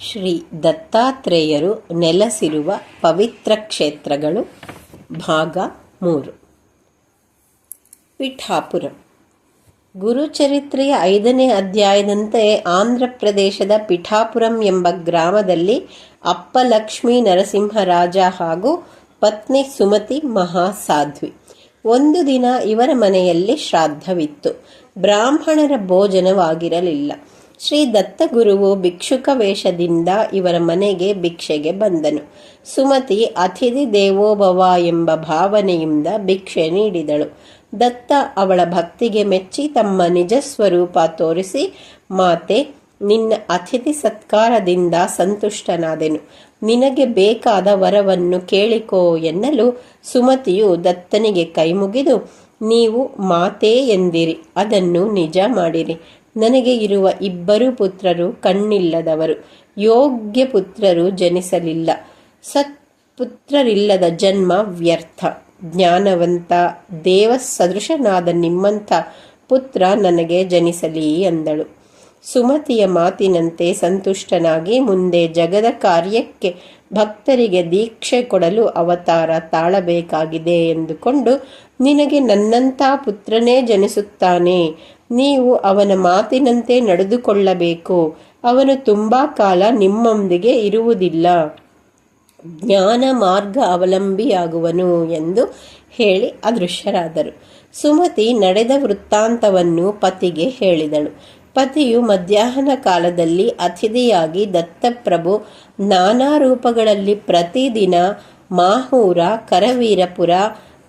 ಶ್ರೀ ದತ್ತಾತ್ರೇಯರು ನೆಲೆಸಿರುವ ಪವಿತ್ರ ಕ್ಷೇತ್ರಗಳು ಭಾಗ ಮೂರು. ಪಿಠಾಪುರ. ಗುರುಚರಿತ್ರೆಯ ಐದನೇ ಅಧ್ಯಾಯದಂತೆ ಆಂಧ್ರ ಪ್ರದೇಶದ ಪಿಠಾಪುರಂ ಎಂಬ ಗ್ರಾಮದಲ್ಲಿ ಅಪ್ಪ ಲಕ್ಷ್ಮೀ ನರಸಿಂಹರಾಜ ಹಾಗೂ ಪತ್ನಿ ಸುಮತಿ ಮಹಾಸಾಧ್ವಿ. ಒಂದು ದಿನ ಇವರ ಮನೆಯಲ್ಲಿ ಶ್ರಾದ್ದವಿತ್ತು ಬ್ರಾಹ್ಮಣರ ಭೋಜನವಾಗಿರಲಿಲ್ಲ. ಶ್ರೀ ದತ್ತಗುರುವು ಭಿಕ್ಷುಕ ವೇಷದಿಂದ ಇವರ ಮನೆಗೆ ಭಿಕ್ಷೆಗೆ ಬಂದನು. ಸುಮತಿ, ಅತಿಥಿ ದೇವೋಭವ ಎಂಬ ಭಾವನೆಯಿಂದ ಭಿಕ್ಷೆ ನೀಡಿದಳು. ದತ್ತ ಅವಳ ಭಕ್ತಿಗೆ ಮೆಚ್ಚಿ ತಮ್ಮ ನಿಜ ಸ್ವರೂಪ ತೋರಿಸಿ, ಮಾತೆ, ನಿನ್ನ ಅತಿಥಿ ಸತ್ಕಾರದಿಂದ ಸಂತುಷ್ಟನಾದೆನು. ನಿನಗೆ ಬೇಕಾದ ವರವನ್ನು ಕೇಳಿಕೋ ಎನ್ನಲು ಸುಮತಿಯು ದತ್ತನಿಗೆ ಕೈಮುಗಿದು, ನೀವು ಮಾತೇ ಎಂದಿರಿ, ಅದನ್ನು ನಿಜ ಮಾಡಿರಿ. ನನಗೆ ಇರುವ ಇಬ್ಬರು ಪುತ್ರರು ಕಣ್ಣಿಲ್ಲದವರು, ಯೋಗ್ಯ ಪುತ್ರರು ಜನಿಸಲಿಲ್ಲ. ಸತ್ಪುತ್ರರಿಲ್ಲದ ಜನ್ಮ ವ್ಯರ್ಥ. ಜ್ಞಾನವಂತ ದೇವ ಸದೃಶನಾದ ನಿಮ್ಮಂಥ ಪುತ್ರ ನನಗೆ ಜನಿಸಲಿ ಎಂದಳು ಸುಮತಿಯ ಮಾತಿನಂತೆ ಸಂತುಷ್ಟನಾಗಿ ಮುಂದೆ ಜಗದ ಕಾರ್ಯಕ್ಕೆ ಭಕ್ತರಿಗೆ ದೀಕ್ಷೆ ಕೊಡಲು ಅವತಾರ ತಾಳಬೇಕಾಗಿದೆ ಎಂದುಕೊಂಡು, ನಿನಗೆ ನನ್ನಂಥ ಪುತ್ರನೇ ಜನಿಸುತ್ತಾನೆ. ನೀವು ಅವನ ಮಾತಿನಂತೆ ನಡೆದುಕೊಳ್ಳಬೇಕು. ಅವನು ತುಂಬ ಕಾಲ ನಿಮ್ಮೊಂದಿಗೆ ಇರುವುದಿಲ್ಲ. ಜ್ಞಾನ ಮಾರ್ಗ ಅವಲಂಬಿಯಾಗುವನು ಎಂದು ಹೇಳಿ ಅದೃಶ್ಯರಾದರು. ಸುಮತಿ ನಡೆದ ವೃತ್ತಾಂತವನ್ನು ಪತಿಗೆ ಹೇಳಿದಳು. ಪತಿಯು ಮಧ್ಯಾಹ್ನ ಕಾಲದಲ್ಲಿ ಅತಿಥಿಯಾಗಿ ದತ್ತಪ್ರಭು ನಾನಾ ರೂಪಗಳಲ್ಲಿ ಪ್ರತಿದಿನ ಮಾಹೂರ, ಕರವೀರಪುರ,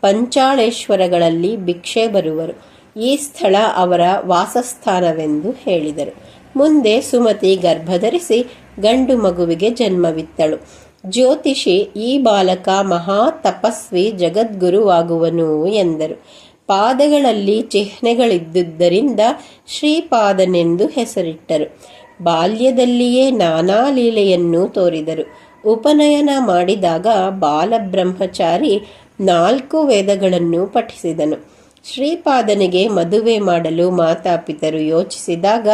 ಪಂಚಾಳೇಶ್ವರಗಳಲ್ಲಿ ಭಿಕ್ಷೆ ಬರುವರು. ಈ ಸ್ಥಳ ಅವರ ವಾಸಸ್ಥಾನವೆಂದು ಹೇಳಿದರು. ಮುಂದೆ ಸುಮತಿ ಗರ್ಭಧರಿಸಿ ಗಂಡು ಮಗುವಿಗೆ ಜನ್ಮವಿತ್ತಳು. ಜ್ಯೋತಿಷಿ, ಈ ಬಾಲಕ ಮಹಾ ತಪಸ್ವಿ ಜಗದ್ಗುರುವಾಗುವನು ಎಂದರು. ಪಾದಗಳಲ್ಲಿ ಚಿಹ್ನೆಗಳಿದ್ದುದರಿಂದ ಶ್ರೀಪಾದನೆಂದು ಹೆಸರಿಟ್ಟರು. ಬಾಲ್ಯದಲ್ಲಿಯೇ ನಾನಾ ಲೀಲೆಯನ್ನು ತೋರಿದರು. ಉಪನಯನ ಮಾಡಿದಾಗ ಬಾಲಬ್ರಹ್ಮಚಾರಿ ನಾಲ್ಕು ವೇದಗಳನ್ನು ಪಠಿಸಿದನು. ಶ್ರೀಪಾದನಿಗೆ ಮದುವೆ ಮಾಡಲು ಮಾತಾಪಿತರು ಯೋಚಿಸಿದಾಗ,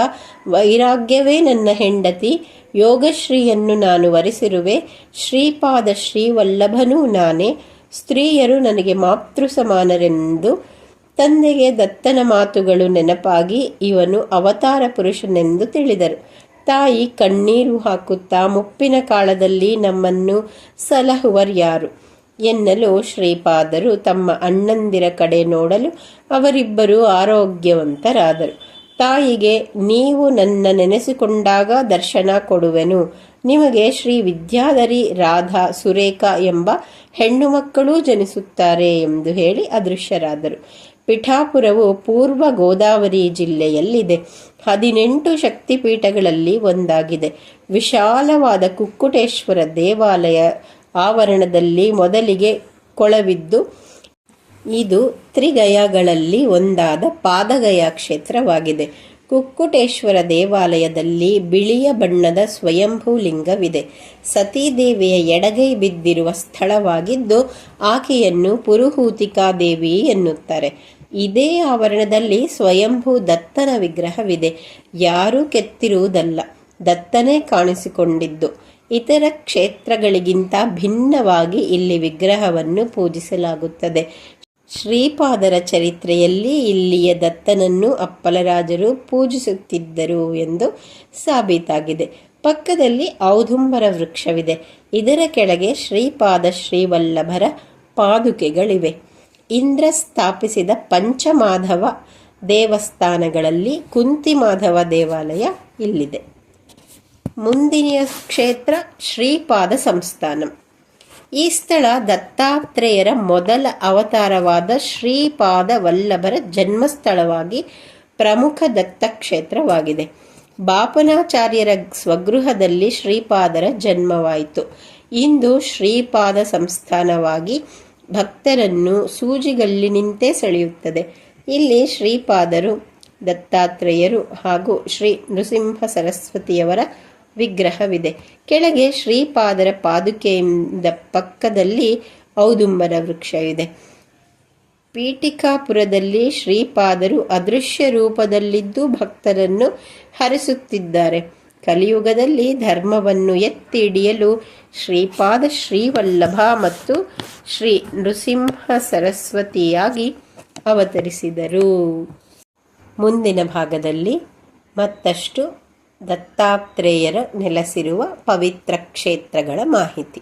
ವೈರಾಗ್ಯವೇ ನನ್ನ ಹೆಂಡತಿ, ಯೋಗಶ್ರೀಯನ್ನು ನಾನು ವರಿಸಿರುವೆ, ಶ್ರೀಪಾದ ಶ್ರೀವಲ್ಲಭನೂ ನಾನೇ, ಸ್ತ್ರೀಯರು ನನಗೆ ಮಾತೃ ಸಮಾನರೆಂದು ತಂದೆಗೆ ದತ್ತನ ಮಾತುಗಳು ನೆನಪಾಗಿ ಇವನು ಅವತಾರ ಪುರುಷನೆಂದು ತಿಳಿದರು. ತಾಯಿ ಕಣ್ಣೀರು ಹಾಕುತ್ತಾ ಮುಪ್ಪಿನ ಕಾಲದಲ್ಲಿ ನಮ್ಮನ್ನು ಸಲಹುವರ್ಯಾರು ಎನ್ನಲು ಶ್ರೀಪಾದರು ತಮ್ಮ ಅಣ್ಣಂದಿರ ಕಡೆ ನೋಡಲು ಅವರಿಬ್ಬರು ಆರೋಗ್ಯವಂತರಾದರು. ತಾಯಿಗೆ, ನೀವು ನನ್ನ ನೆನೆಸಿಕೊಂಡಾಗ ದರ್ಶನ ಕೊಡುವೆನು. ನಿಮಗೆ ಶ್ರೀ ವಿದ್ಯಾಧರಿ ರಾಧಾ ಸುರೇಖ ಎಂಬ ಹೆಣ್ಣು ಮಕ್ಕಳೂ ಜನಿಸುತ್ತಾರೆ ಎಂದು ಹೇಳಿ ಅದೃಶ್ಯರಾದರು. ಪಿಠಾಪುರವು ಪೂರ್ವ ಗೋದಾವರಿ ಜಿಲ್ಲೆಯಲ್ಲಿದೆ. ಹದಿನೆಂಟು ಶಕ್ತಿಪೀಠಗಳಲ್ಲಿ ಒಂದಾಗಿದೆ. ವಿಶಾಲವಾದ ಕುಕ್ಕುಟೇಶ್ವರ ದೇವಾಲಯ ಆವರಣದಲ್ಲಿ ಮೊದಲಿಗೆ ಕೊಳವಿದ್ದು, ಇದು ತ್ರಿಗಯಗಳಲ್ಲಿ ಒಂದಾದ ಪಾದಗಯ ಕ್ಷೇತ್ರವಾಗಿದೆ. ಕುಕ್ಕುಟೇಶ್ವರ ದೇವಾಲಯದಲ್ಲಿ ಬಿಳಿಯ ಬಣ್ಣದ ಸ್ವಯಂಭೂ ಲಿಂಗವಿದೆ ಸತೀದೇವಿಯ ಎಡಗೈ ಬಿದ್ದಿರುವ ಸ್ಥಳವಾಗಿದ್ದು, ಆಕೆಯನ್ನು ಪುರುಹೂತಿಕಾ ದೇವಿ ಎನ್ನುತ್ತಾರೆ. ಇದೇ ಆವರಣದಲ್ಲಿ ಸ್ವಯಂಭೂ ದತ್ತನ ವಿಗ್ರಹವಿದೆ. ಯಾರೂ ಕೆತ್ತಿರುವುದಲ್ಲ, ದತ್ತನೇ ಕಾಣಿಸಿಕೊಂಡಿದ್ದು. ಇತರ ಕ್ಷೇತ್ರಗಳಿಗಿಂತ ಭಿನ್ನವಾಗಿ ಇಲ್ಲಿ ವಿಗ್ರಹವನ್ನು ಪೂಜಿಸಲಾಗುತ್ತದೆ. ಶ್ರೀಪಾದರ ಚರಿತ್ರೆಯಲ್ಲಿ ಇಲ್ಲಿಯ ದತ್ತನನ್ನು ಅಪ್ಪಲರಾಜರು ಪೂಜಿಸುತ್ತಿದ್ದರು ಎಂದು ಸಾಬೀತಾಗಿದೆ. ಪಕ್ಕದಲ್ಲಿ ಔದುಂಬರ ವೃಕ್ಷವಿದೆ. ಇದರ ಕೆಳಗೆ ಶ್ರೀಪಾದ ಶ್ರೀವಲ್ಲಭರ ಪಾದುಕೆಗಳಿವೆ. ಇಂದ್ರ ಸ್ಥಾಪಿಸಿದ ಪಂಚಮಾಧವ ದೇವಸ್ಥಾನಗಳಲ್ಲಿ ಕುಂತಿಮಾಧವ ದೇವಾಲಯ ಇಲ್ಲಿದೆ. ಮುಂದಿನ ಕ್ಷೇತ್ರ ಶ್ರೀಪಾದ ಸಂಸ್ಥಾನ. ಈ ಸ್ಥಳ ದತ್ತಾತ್ರೇಯರ ಮೊದಲ ಅವತಾರವಾದ ಶ್ರೀಪಾದ ವಲ್ಲಭರ ಜನ್ಮಸ್ಥಳವಾಗಿ ಪ್ರಮುಖ ದತ್ತಕ್ಷೇತ್ರವಾಗಿದೆ. ಬಾಪನಾಚಾರ್ಯರ ಸ್ವಗೃಹದಲ್ಲಿ ಶ್ರೀಪಾದರ ಜನ್ಮವಾಯಿತು. ಇಂದು ಶ್ರೀಪಾದ ಸಂಸ್ಥಾನವಾಗಿ ಭಕ್ತರನ್ನು ಸೂಜಿಗಲ್ಲಿನಿಂತೆ ಸೆಳೆಯುತ್ತದೆ. ಇಲ್ಲಿ ಶ್ರೀಪಾದರು, ದತ್ತಾತ್ರೇಯರು ಹಾಗೂ ಶ್ರೀ ನೃಸಿಂಹ ಸರಸ್ವತಿಯವರ ವಿಗ್ರಹವಿದೆ. ಕೆಳಗೆ ಶ್ರೀಪಾದರ ಪಾದುಕೆಯಿಂದ ಪಕ್ಕದಲ್ಲಿ ಔದುಂಬರ ವೃಕ್ಷವಿದೆ. ಪೀಠಿಕಾಪುರದಲ್ಲಿ ಶ್ರೀಪಾದರು ಅದೃಶ್ಯ ರೂಪದಲ್ಲಿದ್ದು ಭಕ್ತರನ್ನು ಹರಿಸುತ್ತಿದ್ದಾರೆ. ಕಲಿಯುಗದಲ್ಲಿ ಧರ್ಮವನ್ನು ಎತ್ತಿ ಹಿಡಿಯಲು ಶ್ರೀಪಾದ ಶ್ರೀವಲ್ಲಭ ಮತ್ತು ಶ್ರೀ ನೃಸಿಂಹ ಸರಸ್ವತಿಯಾಗಿ ಅವತರಿಸಿದರು. ಮುಂದಿನ ಭಾಗದಲ್ಲಿ ಮತ್ತಷ್ಟು ದತ್ತಾತ್ರೇಯರ ನೆಲೆಸಿರುವ ಪವಿತ್ರ ಕ್ಷೇತ್ರಗಳ ಮಾಹಿತಿ.